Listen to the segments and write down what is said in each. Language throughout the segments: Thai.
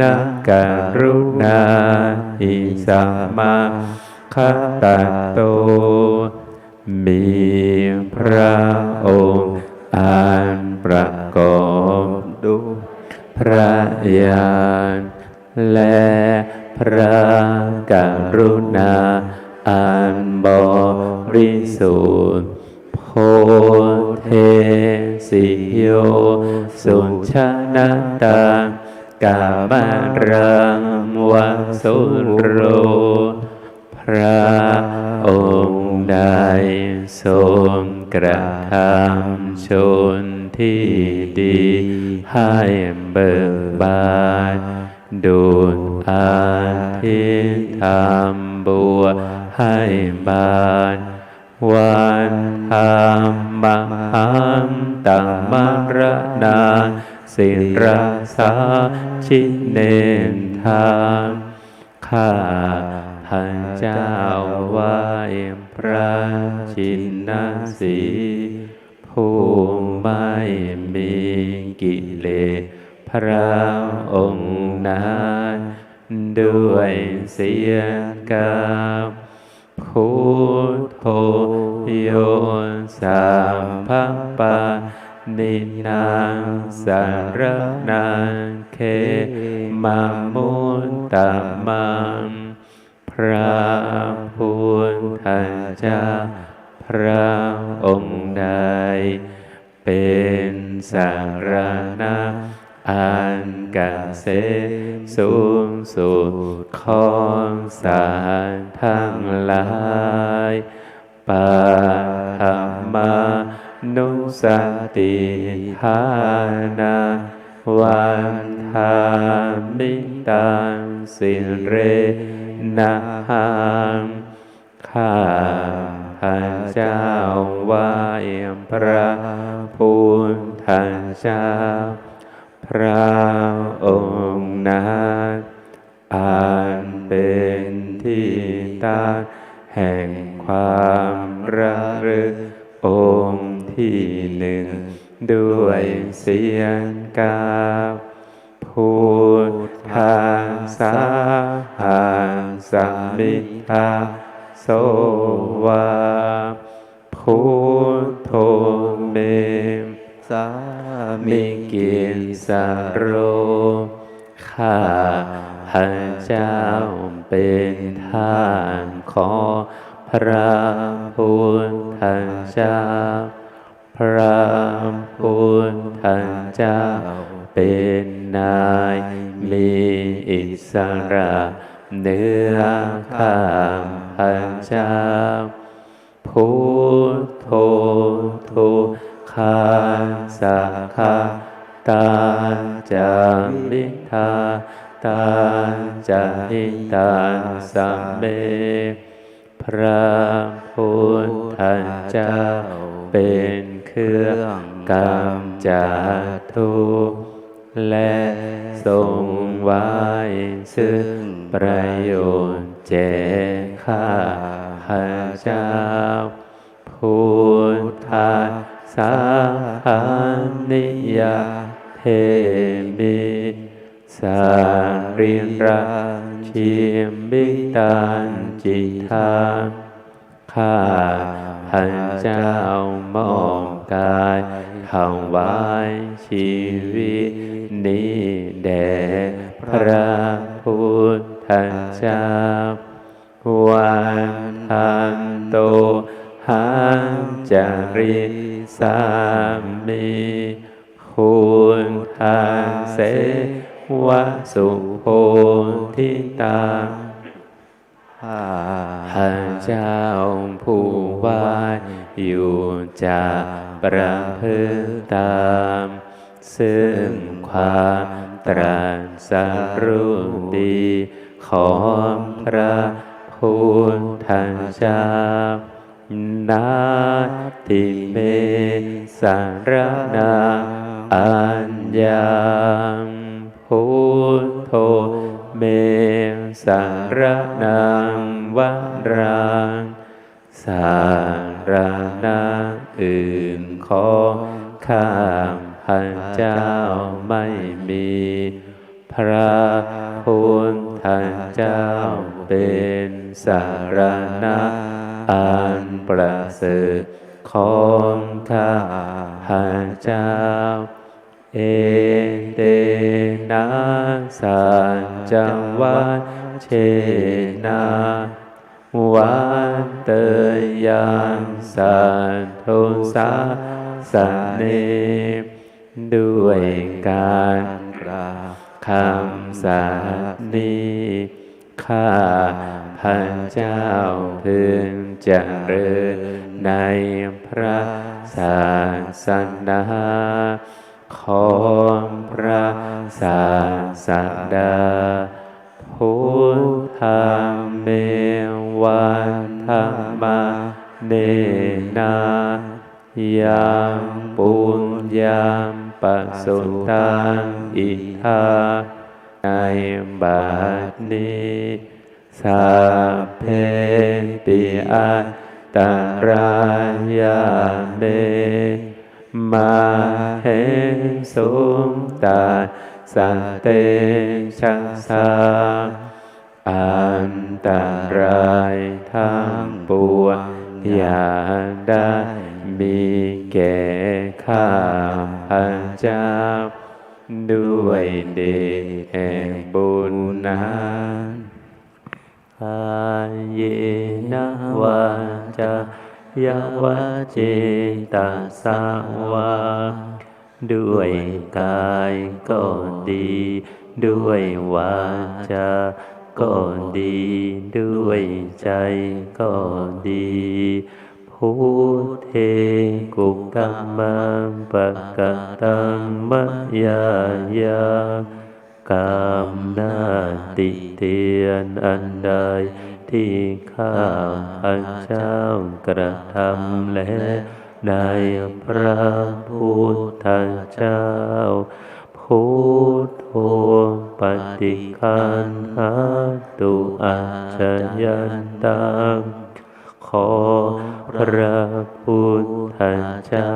นะกรุณาหิสัมมาคตโต มีพระองค์อันประกอบด้วยพระญาณและพระกรุณาอันบริสุทธิ์โพเทสิโยสุชนะตัง กามารังวสุโร พระองค์ได้ทรงกระทำชนที่ดีให้เบิกบานดูดอาทิตย์ทำบัวให้บานวันธรรมหังตัมมรณา สิราสาชิเนนทางข้าพระเจ้าไหว้พระชินสีผู้ไม่มีกิเลสพระองค์นั้นด้วยเสียกับพุทโธโยสัมภปะ นินางสารนังเคมามุตตมังพระพุทธเจ้าพระองค์ใด เป็นสารณะอันกเกษมสูงสุดของสารทั้งหลายปาธรรมา นุสติทานาวันทามิตังสิเรนะหังข้าพระเจ้าไหว้พระพุทธเจ้า พระองค์นั้นอันเป็นที่ตั้งแห่งความระลึก องค์ที่หนึ่ง ด้วยเสียงกาบพุทธาสาหาสัมมิทาโสวาพุทโธเมสามิกินสโรข้าพระเจ้าเป็นทานขอ ระพุทธเจ้า พระพุทธเจ้า เป็นนายมีอิสระเนื้อข้าพระเจ้าพุทโธทุกขาสักขาตาจามิทาตาจาหิตาสัมเม พระพุทธเจ้าเป็นเครื่องกำจัดทุกข์และทรงไว้ซึ่งประโยชน์แก่ข้าพระเจ้าพุทธาสาหานิยาเทมิสาริรา ชิมบิตันจิทางข้าพระเจ้ามองกายถวายชีวิตนี้แด่พระพุทธเจ้าวันทันโตหังจาริสามีคุณทางเส วสุโพธิตาข้าพระเจ้าผู้ว่าอยู่จากประพฤติตาม ซึ่งความตรัสรู้ดีของพระพุทธเจ้านาทิเมสารนาอัญญา พุทโธเมสารนังวรังสารนาอื่นของข้าพระเจ้าไม่มี พระพุทธเจ้าเป็นสารณะอันประเสริฐของข้าพเจ้า เอเตนะสัจจวัชเชนะวันเตยังสันโทสาสเนด้วยการกราบคำสัตนี้ข้าพระเจ้าพึงเจริญในพระศาสนา ของพระศาสดา พุทธเมวันธรรมาเนนายังปุญญามปสุตังอิทาในบัดนี้สัพเพปิอัตตรายาเม มาเหสุงตาสเตชังสาอันตรายทั้งปวงอย่าได้มีแก่ข้าพเจ้า ด้วยเดชแห่งบุญนั้นกายเยนะวาจา ยาวเจตาสาวา ด้วยกายก็ดี ด้วยวาจาก็ดี ด้วยใจก็ดี พุทเทกุกัมมังปะกะตังมะยายากรรมนาติเตียนอันใด ที่ข้าพระเจ้ากระทำและในพระพุทธเจ้า พุทโธปฏิคันหาตุอาชยันตังขอพระพุทธเจ้า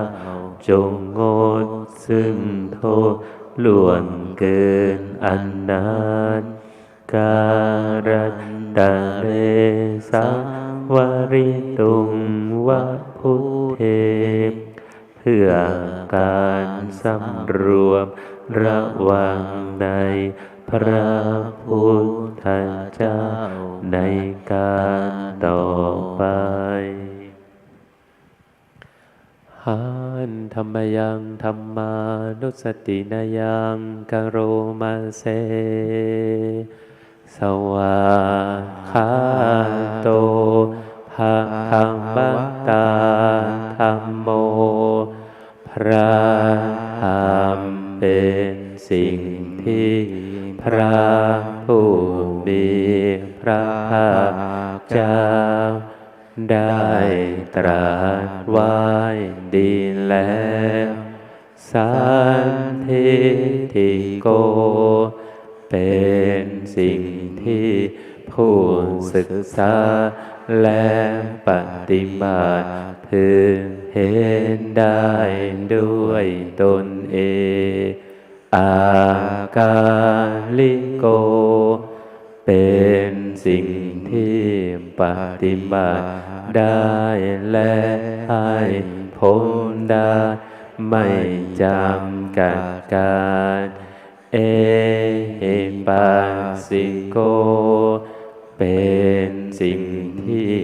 จงงดซึ่งโทษล่วงเกินอันนาน การตะเรสังวริตุงวะพุทเทเพื่อการสำรวมระวังในพระพุทธเจ้าในการต่อไปหันธรรมยังธรรมานุสตินายังกโรมาเซ สวาคาโต ษา และปฏิบัติพึงเห็นได้ด้วยตนเอง อากาลิโก เป็นสิ่งที่ปฏิบัติได้และให้ผลได้ไม่จำกัดการ เอปัสสิโก เป็นสิ่งที่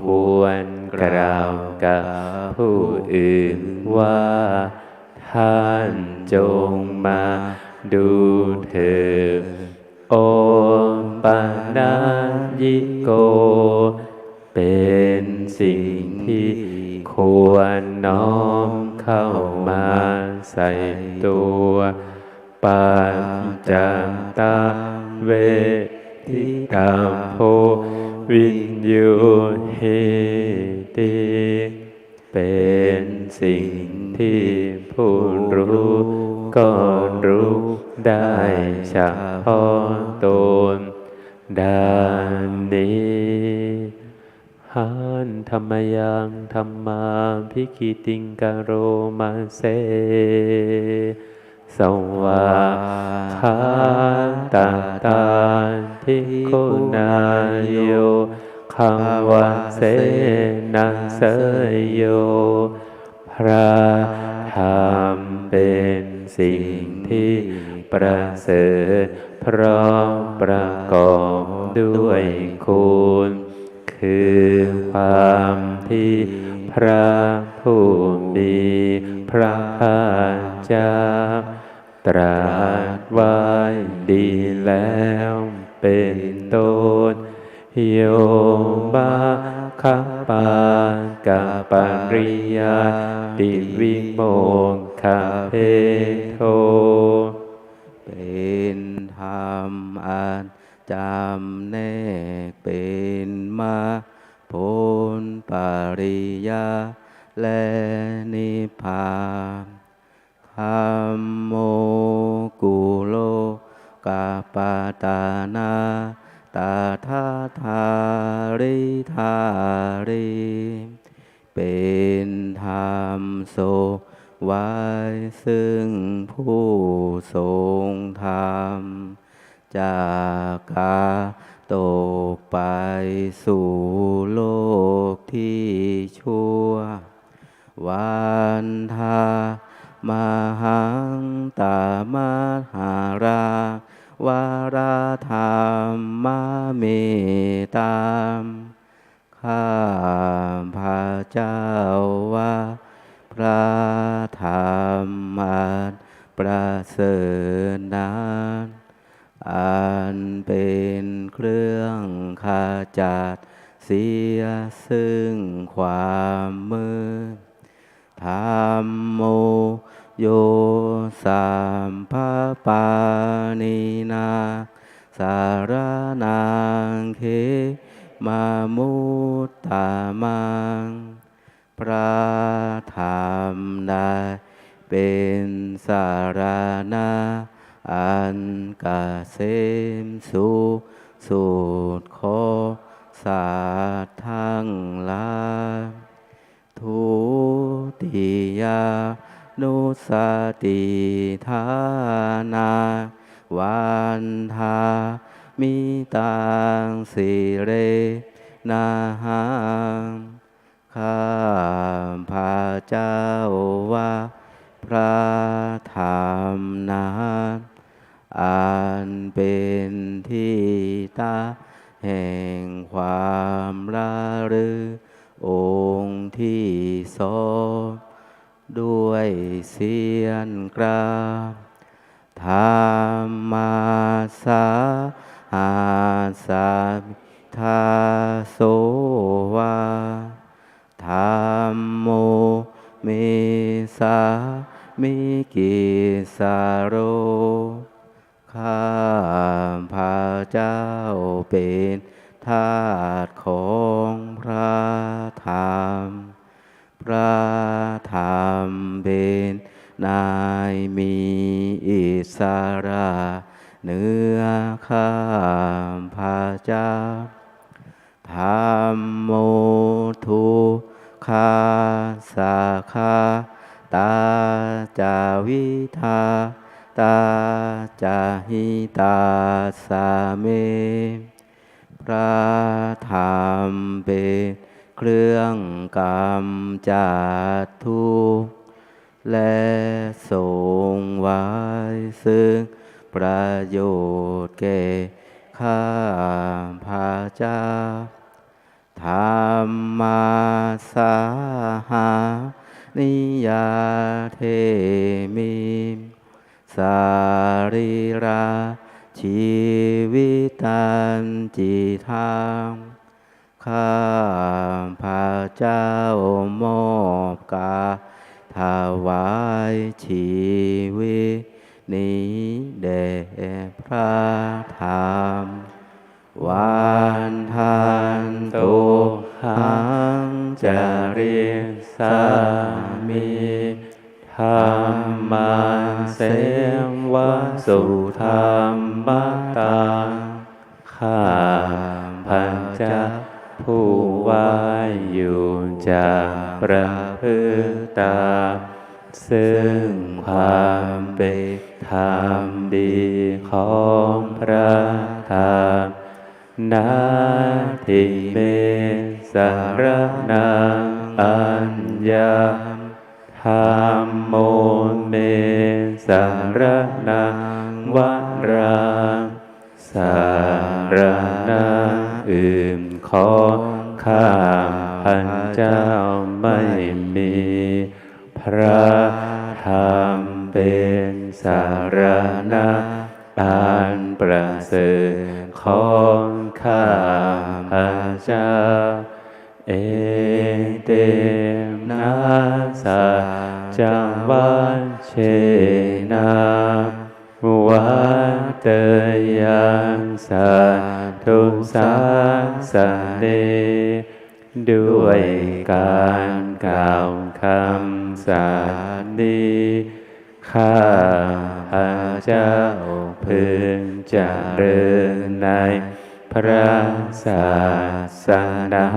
ควรกล่าวกับผู้อื่นว่า ท่านจงมาดูเถิดโอปานายิโก เป็นสิ่งที่ควรน้อมเข้ามาใส่ตัวปัญจตาเว ทิตาโพวินยูเฮติเป็นสิ่งที่ผู้รู้ก็รู้ได้เฉพาะตนดังนี้หันธรรมยังธรรมาพิกิติงกโรมาเซ สสวาคาตาตาทิคุณายโยคังวาเสนังเสยโย พระธรรมเป็นสิ่งที่ประเสริฐพราะประกอบด้วยคุณคือความที่พระผู้มี พระภาคเจ้า ตรัสไว้ดีแล้วเป็นต้นโยบาคปากาปริยาติวิโมกขเพโท เป็นธรรมอันจำแนกเป็นมาผลปริยา และนิพพานธรรมโมกุโลกาปตานาตาทาทาริทาริเป็นธรรมโสไว้ซึ่งผู้ทรงธรรม จากกาตกไปสู่โลกที่ชั่ว วันทามหังตามหาราวาราธรรมเมตามข้าพระเจ้าว่าพระธรรมอันประเสริฐนั้นอันเป็นเครื่องขจัดเสียซึ่งความมืด ธรรมโมโยสามภะปานินาสารนังเคมามุตตามัง พระธรรมไดเป็นสารณะอันกเกษมสุสุดขอสัตว์ทั้งหลาย ทุติยานุสติธานาวันทามิตังสิเรนาหังข้าพระเจ้าว่าพระธรรมนั้นอันเป็นที่ตาแห่งความระลึก องค์ที่สองด้วยเสียนกราบธรรมาสาหาสามิทาโสวาธรรมโมเมสามิกิสาโร ข้าพระเจ้าเป็น ทาสของพระธรรม พระธรรมเป็นนายมีอิสระเหนื้อข้ามพระเจ้าธรรมโมทุกขาสาคาตาจาวิทาตาจาหิตาสาเม พระธรรมเป็นเครื่องกำจัดทุกข์และทรงไว้ซึ่งประโยชน์แก่ข้าพระเจ้าธรรมาสาหานิยาเทมิสารีรา ชีวิตันจิทางข้าพระเจ้ามอบกาถวายชีวิตนี้แด่พระธรรมวันทันตุหังจาริสามิธรรมาเสวะสุธร ประพฤตามซึ่งความเป็นธรรมดีของพระธรรมนาทิเมสารนังอัญญาธรรมโมเมสารนังวราสารนาอื่นของข้า พันเจ้าไม่มีพระธรรมเป็นสารณะอันประเสริฐของข้าพระเจ้า เอเตนะสะจังวันเชนาวัตเตยังสัทุสาสเน ด้วยการกล่าวคำสานีข้าพระเจ้าพึงเจริญในพระศาสนา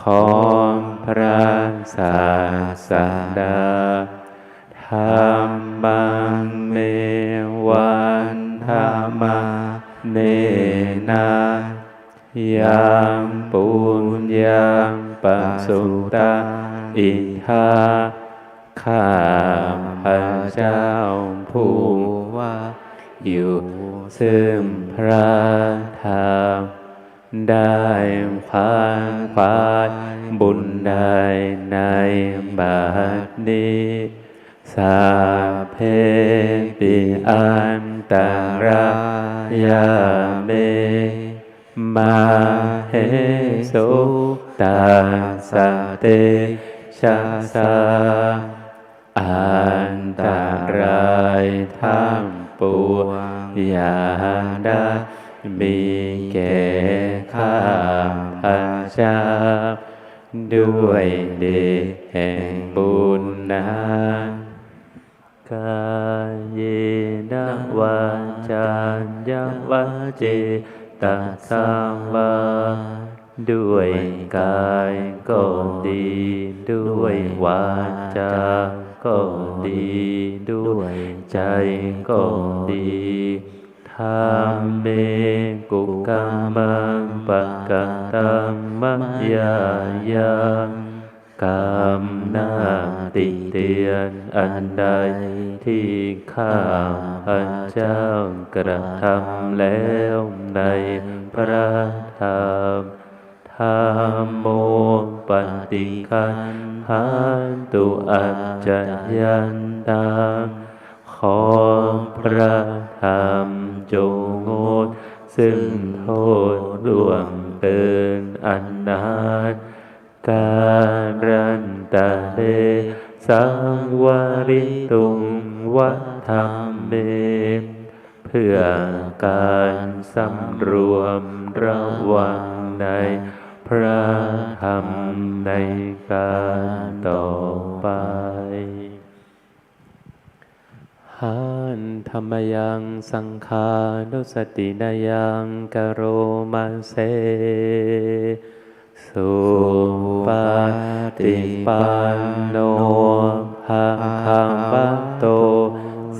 ของพระศาสดาธรรมังเมวันธรรมาเนนายังปุญยัง ปัสุตาอิทาข้าพระเจ้าผู้ว่า อยู่ซึ่งพระธรรมได้ความควายบุญใดในบัดนี้สาเพปิอันตรายาเม มาเหโสตาสเตชะสาอันตรายทั้งปวงอย่าได้มีแก่ข้าพระเจ้าด้วยเดชแห่งบุญนั้นกายเยนวาจายังวาเจ ตัสสังวาด้วยกายก็ดี ด้วยวาจาก็ดี ด้วยใจก็ดีทำเมกุกรรมังปะกะตังมัจยายัง กรรมหน้าติเตียนอันใด ที่ข้าพระเจ้ากระทำแล้วในพระธรรมธรรมโมปฏิคันหันตุอัจจยันตังของพระธรรมจงงดซึ่งโทษล่วงเกินอันนาน การันตะเตสังวาริตุงวัธรรมเม เพื่อการสำรวมระวังในพระธรรมในการต่อไปหันธรรมยังสังขานุสตินายังกโรมาเสสุ ติปันโนภะคะวะโต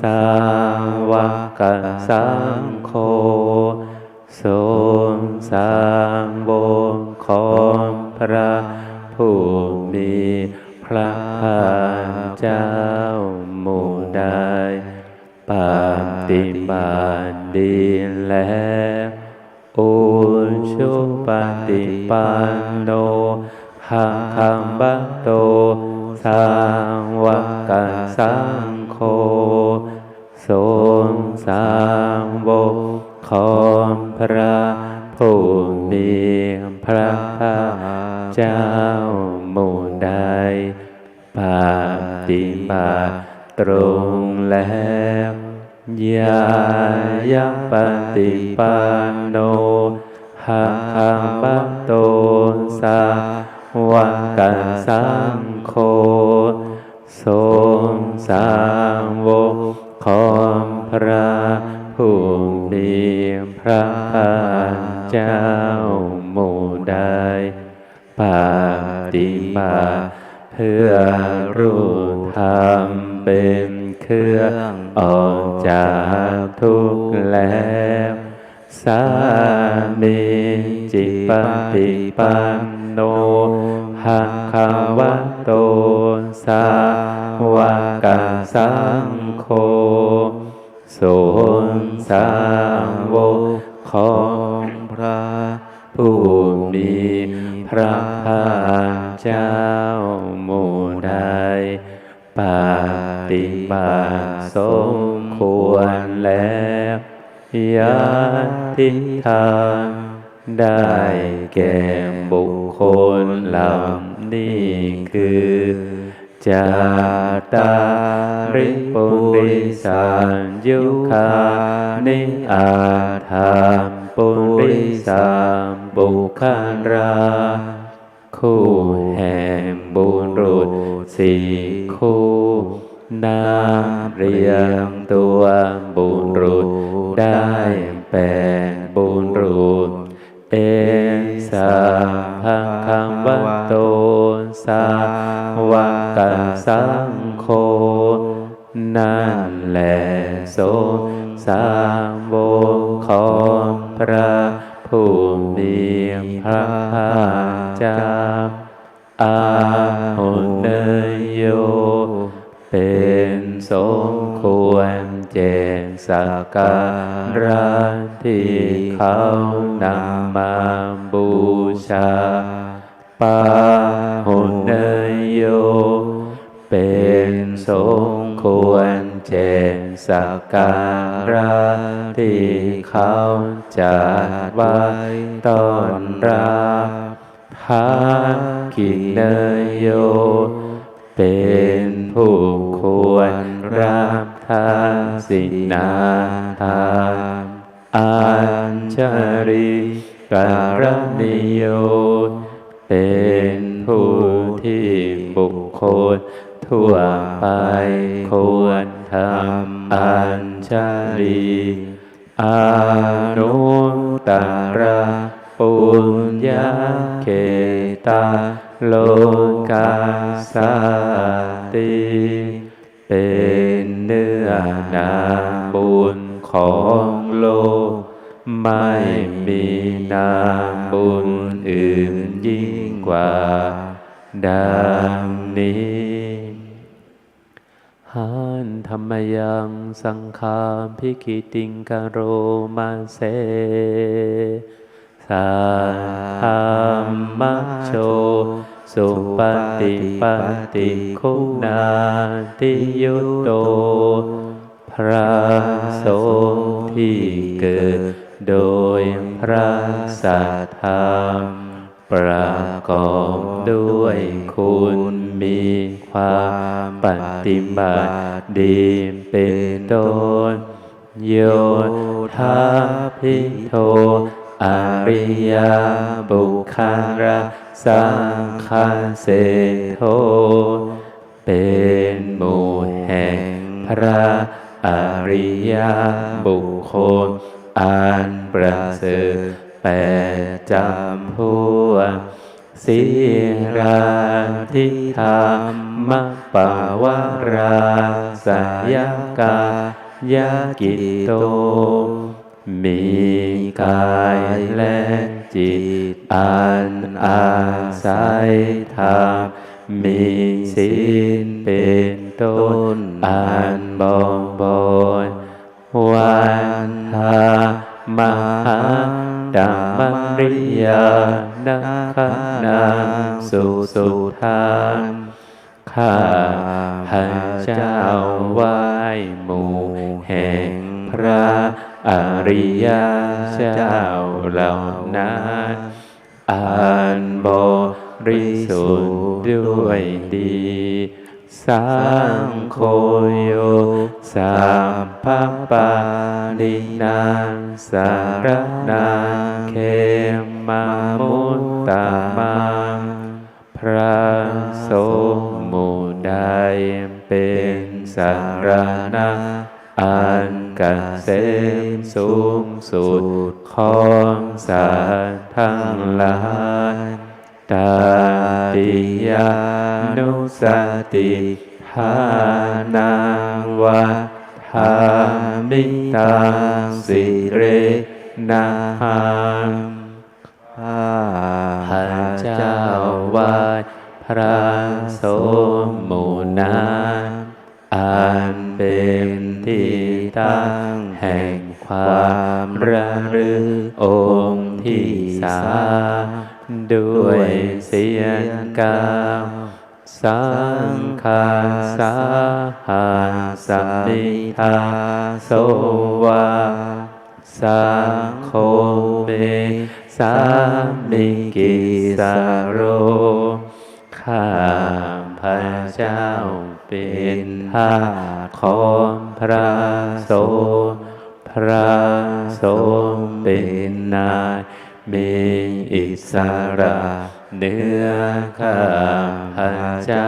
สาวกสัง ฏิบัติตรงแล้วยายะปฏิปันโนภะคะวะโตสาวกสังโฆทรงสามโวของพระผู้มีพระภาคเจ้าหมู่ใดปฏิบัติ พื่อรู้ธรรมเป็นเครื่องออกจากทุกข์แล้วสามีจิปฏิปันโนภะคะวะโตสาวกสังโฆสงฆ์สาวกของพระ ผู้มีพระภาคเจ้าหมู่ใดปฏิบัติสมควรแล้วยาทิทางได้แก่บุคคลเหล่านี้คือจาตาริปุริสานยุคานิอาธาม ปุริสามบุคาราคู่แห่งบุรุษสี่คู่นาเรียงตัวบุรุษได้แปดบุรุษเอสาภะคะวะโตสาวกสังโฆนั่นแหละโสสาวกของ พระผู้มีพระภาคเจ้าอาหุเนยโย เป็นสมควรแจงสักการะที่เขานำมาบูชาปาหุเนยโย เป็นสมควรแจงสักการะที่เขาจัดไว้ต้อนรับพากินเนยโย เป็นผู้ควรรับทานสินาทานอัญชริการณิโย เป็นผู้ที่บุคคล ทั่วไป ควรทำอัญชลีอานุตตระปุญญาเขตาโลกาสาติเป็นเนื้อนาบุญของโลก ไม่มีนาบุญอื่นยิ่งกว่าดังนี้ หันธรรมยังสังขามพิกิติงกโรมาเสสาธรรมโช สุปฏิปฏิคุณาติยุโต พระสงฆ์ที่เกิดโดยพระสัทธรรม ประกอบด้วยคุณมีความปฏิบัติดีเป็นต้นโยธาพิโทอริยบุคาระสังฆาเสโทเป็นหมู่แห่งพระอริยบุคคลอันประเสริฐ ปดจำพวกสีราทิธรรมปาวาราสยกายกิโต มีกายและจิตอันอาศัยธรรมมีศีลเป็นต้นอันบองบอนวันทามหา ดัมมริยานัคนาสุสุทานข้าพระเจ้าไหว้หมู่แห่งพระอริยเจ้าเหล่านั้นอันบริสุทธิ์ด้วยดี สังโฆโยสัพพปานินางสารนาเคมามุตตามังพระสงฆ์หมู่ใดเป็นสารณะอันกเกษมสูงสุดของสารทั้งหลาย ตาติยานุสติภานังวัฏฐามิตังสิเรนาหังข้าข้าเจ้าวาดพระสมมูนั้นอันเป็นที่ตั้งแห่งความระลึกองค์ที่สาม ด้วยเสียงกาวสังฆาสาหาสมิทาโสวาสังโฆเมสามิกิสโร ข้าพระเจ้าเป็นทาของพระโสพระโสเป็นนาย มีอิสระเหนื้อข้าพระเจ้า